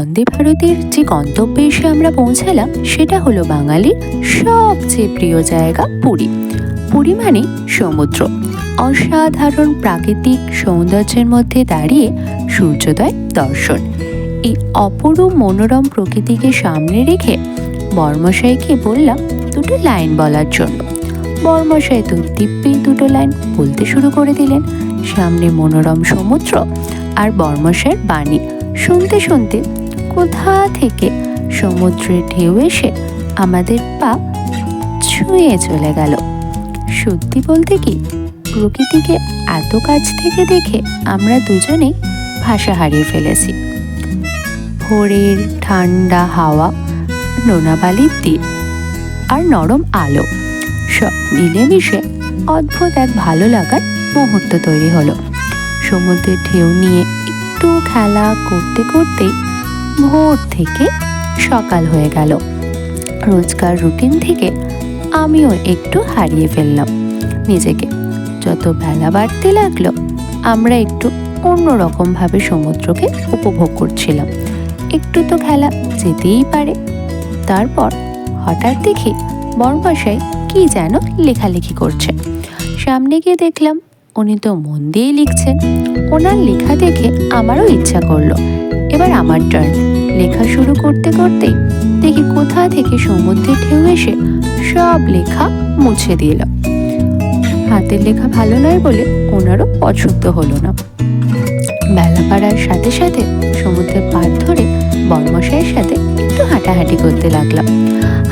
বন্দে ভারতের যে গন্তব্যে এসে আমরা পৌঁছালাম, সেটা হলো বাঙালির সবচেয়ে প্রিয় জায়গা পুরী। পুরী মানে সমুদ্র। অসাধারণ প্রাকৃতিক সৌন্দর্যের মধ্যে দাঁড়িয়ে সূর্যোদয় দর্শন। এই অপরূপ মনোরম প্রকৃতিকে সামনে রেখে বর্মশাইকে বললাম দুটো লাইন বলার জন্য। বর্মশাই তো দিব্যি দুটো লাইন বলতে শুরু করে দিলেন। সামনে মনোরম সমুদ্র আর বর্মশাইয়ের বাণী। শুনতে শুনতে কোথা থেকে সমুদ্রের ঢেউ এসে আমাদের পা ছুঁয়ে চলে গেল। সত্যি বলতে কি, প্রকৃতিকে এত কাছ থেকে দেখে আমরা দুজনেই ভাষা হারিয়ে ফেলেছি। ভোরের ঠান্ডা হাওয়া, নোনাবালির দ্বীপ আর নরম আলো, সব মিলেমিশে অদ্ভুত এক ভালো লাগার মুহূর্ত তৈরি হলো। সমুদ্রের ঢেউ নিয়ে একটু খেলা করতে করতে ভোর থেকে সকাল হয়ে গেল। রোজকার রুটিন থেকে আমিও একটু হারিয়ে ফেললাম। নিজেকে যত বেলা বাড়তে লাগল, আমরা একটু অন্যরকমভাবে সমুদ্রকে উপভোগ করছিলাম। একটু তো খেলা যেতেই পারে। তারপর হঠাৎ দেখি বরমশাই কি যেন লেখালেখি করছে। সামনে গিয়ে দেখলাম উনি তো মন দিয়েই লিখছেন। ওনার লেখা দেখে আমারও ইচ্ছা করল। এবার আমার টার্ন লেখা শুরু করতে করতেই দেখি কোথা থেকে সমুদ্রে ঢেউ এসে সব লেখা মুছে দিল। হাতের লেখা ভালো নয় বলে ওনারও পছন্দ হলো না। বেলা পাড়ার সাথে সাথে সমুদ্রের পাড় ধরে বর্মশাইয়ের সাথে একটু হাঁটাহাঁটি করতে লাগলাম।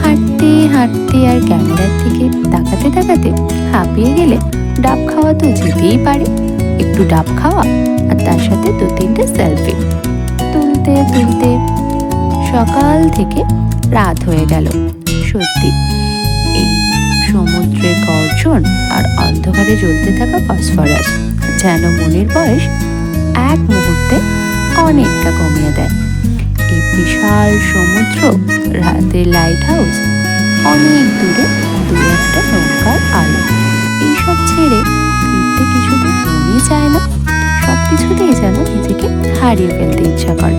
হাঁটতে হাঁটতে আর ক্যামেরার দিকে তাকাতে তাকাতে হাঁপিয়ে গেলে ডাব খাওয়া তো যেতেই পারে। একটু ডাব খাওয়া আর তার সাথে দু তিনটে সেলফি তুলতে সকাল থেকে রাত হয়ে গেল। সত্যি, এই সমুদ্রের গর্জন আর অন্ধকারে জ্বলতে থাকা ফসফরাস যেন মনের বয়স এক মুহূর্তে অনেকটা কমিয়ে দেয়। এই বিশাল সমুদ্র রাতের লাইট হাউস অনেক দূরে দু একটা নৌকার আলো। এইসব ছেড়ে ফিরতে কিছুতে মনই চায় না। সব কিছুতেই যেন নিজেকে হারিয়ে ফেলতে ইচ্ছা করে।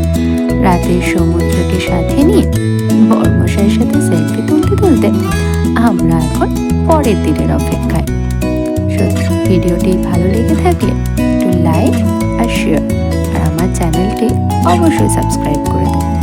রাতের সমুদ্রকে সাথে নিয়ে বর্মশাইয়ের সাথে সেলফি তুলতে তুলতে আমরা এখন পরের দিনের অপেক্ষায়। সত্যি, ভিডিওটি ভালো লেগে থাকলে একটু লাইক আর শেয়ার আর আমার চ্যানেলটি অবশ্যই সাবস্ক্রাইব করে দেবেন